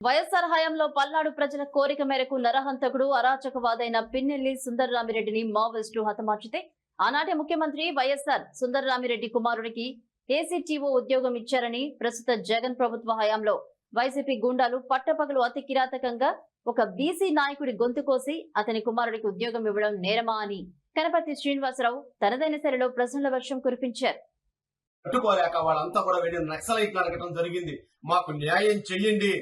వైఎస్ఆర్ హయాంలో పల్నాడు ప్రజల కోరిక మేరకు నరహంతకుడు అరాచకవాదైన పిన్నెల్లి సుందర్రామిరెడ్డిని మావోయిస్టులు హతమార్చితే ఆనాటి ముఖ్యమంత్రి వైఎస్ఆర్ సుందర్రామిరెడ్డి కుమారుడికి ఏసీటీఓ ఉద్యోగం ఇచ్చారని ప్రస్తుత జగన్ ప్రభుత్వ హయాంలో వైసీపీ గుండాలు పట్టపగలు అతి కిరాతకంగా ఒక బీసీ నాయకుడి గొంతు కోసి అతని కుమారుడికి ఉద్యోగం ఇవ్వడం నేరమా అని కనపర్తి శ్రీనివాసరావు తనదైన శైలిలో ప్రశ్నల వర్షం కురిపించారు. పట్టుకోలేక వాళ్ళంతా కూడా వెళ్ళి నక్సలైట్లు అడగటం జరిగింది. మాకు న్యాయం చెయ్యండి.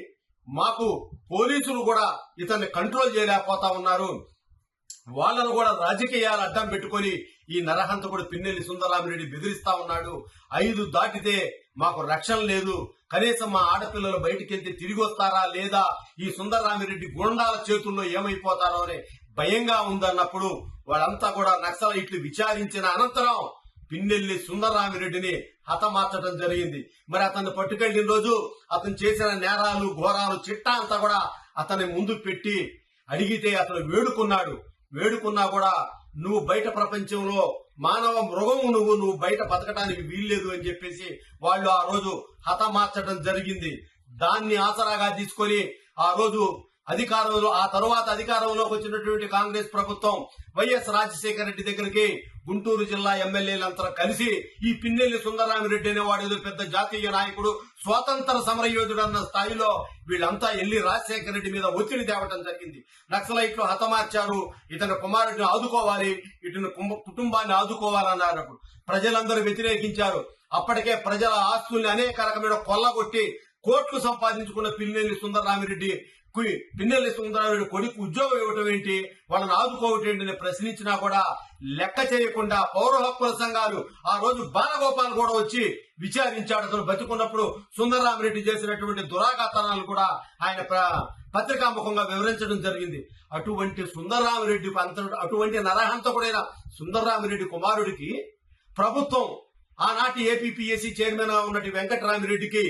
మాకు పోలీసులు కూడా ఇతన్ని కంట్రోల్ చేయలేకపోతా ఉన్నారు. వాళ్ళను కూడా రాజకీయాలు అడ్డం పెట్టుకొని ఈ నరహంతకుడు పిన్నెల్లి సుందరరామిరెడ్డి బెదిరిస్తా ఉన్నాడు. ఐదు దాటితే మాకు రక్షణ లేదు. కనీసం మా ఆడపిల్లలు బయటికి వెళ్తే తిరిగి వస్తారా లేదా? ఈ సుందరరామిరెడ్డి గుండాల చేతుల్లో ఏమైపోతారో అనే భయంగా ఉందన్నప్పుడు వాళ్ళంతా కూడా నక్సల ఇట్లు విచారించిన అనంతరం పిన్నెల్లి సుందరరామిరెడ్డిని హతమార్చడం జరిగింది. మరి అతన్ని పట్టుకెళ్ళిన రోజు అతను చేసిన నేరాలు ఘోరాలు చిట్టా అంతా కూడా అతని ముందు పెట్టి అడిగితే అతను వేడుకున్నాడు. వేడుకున్నా కూడా నువ్వు బయట ప్రపంచంలో మానవ మృగము నువ్వు నువ్వు బయట బతకడానికి వీల్లేదు అని చెప్పేసి వాళ్ళు ఆ రోజు హతమార్చడం జరిగింది. దాన్ని ఆసరాగా తీసుకొని ఆ రోజు అధికారంలో ఆ తరువాత అధికారంలోకి వచ్చినటువంటి కాంగ్రెస్ ప్రభుత్వం వైఎస్ రాజశేఖర రెడ్డి దగ్గరికి గుంటూరు జిల్లా ఎమ్మెల్యేలంతా కలిసి ఈ పిన్నెల్లి సుందరరామిరెడ్డి అనేవాడు ఏదో పెద్ద జాతీయ నాయకుడు స్వాతంత్ర సమరయోధుడు అన్న స్థాయిలో వీళ్ళంతా వెళ్ళి రాజశేఖర రెడ్డి మీద ఒత్తిడి తేవటం జరిగింది. నక్సలైట్లు హతమార్చారు ఇతని కుమారుడిని ఆదుకోవాలి ఇతని కుటుంబాన్ని ఆదుకోవాలన్నారు ప్రజలందరూ వ్యతిరేకించారు. అప్పటికే ప్రజల ఆస్తుల్ని అనేక రకమైన కొల్లగొట్టి కోట్లు సంపాదించుకున్న పిన్నెల్లి సుందరరామిరెడ్డి కు- పిన్నెల్లి సుందరరామిరెడ్డి కొడుకు ఉద్యోగం ఇవ్వటం ఏంటి? వాళ్ళని ఆదుకోవటం ఏంటి అని ప్రశ్నించినా కూడా లెక్క చేయకుండా పౌర హక్కుల సంఘాలు ఆ రోజు బాలగోపాల్ కూడా వచ్చి విచారించాడు. అతను బతుకున్నప్పుడు సుందరరామిరెడ్డి చేసినటువంటి దురాఘాతనాలు కూడా ఆయన ప్ర- పత్రికాముఖంగా వివరించడం జరిగింది. అటువంటి సుందరరామిరెడ్డి అంత అటువంటి నరహంతకుడైన సుందరరామిరెడ్డి కుమారుడికి ప్రభుత్వం ఆనాటి ఏపీపీఎస్సీ చైర్మన్గా ఉన్నటి వెంకటరామిరెడ్డికి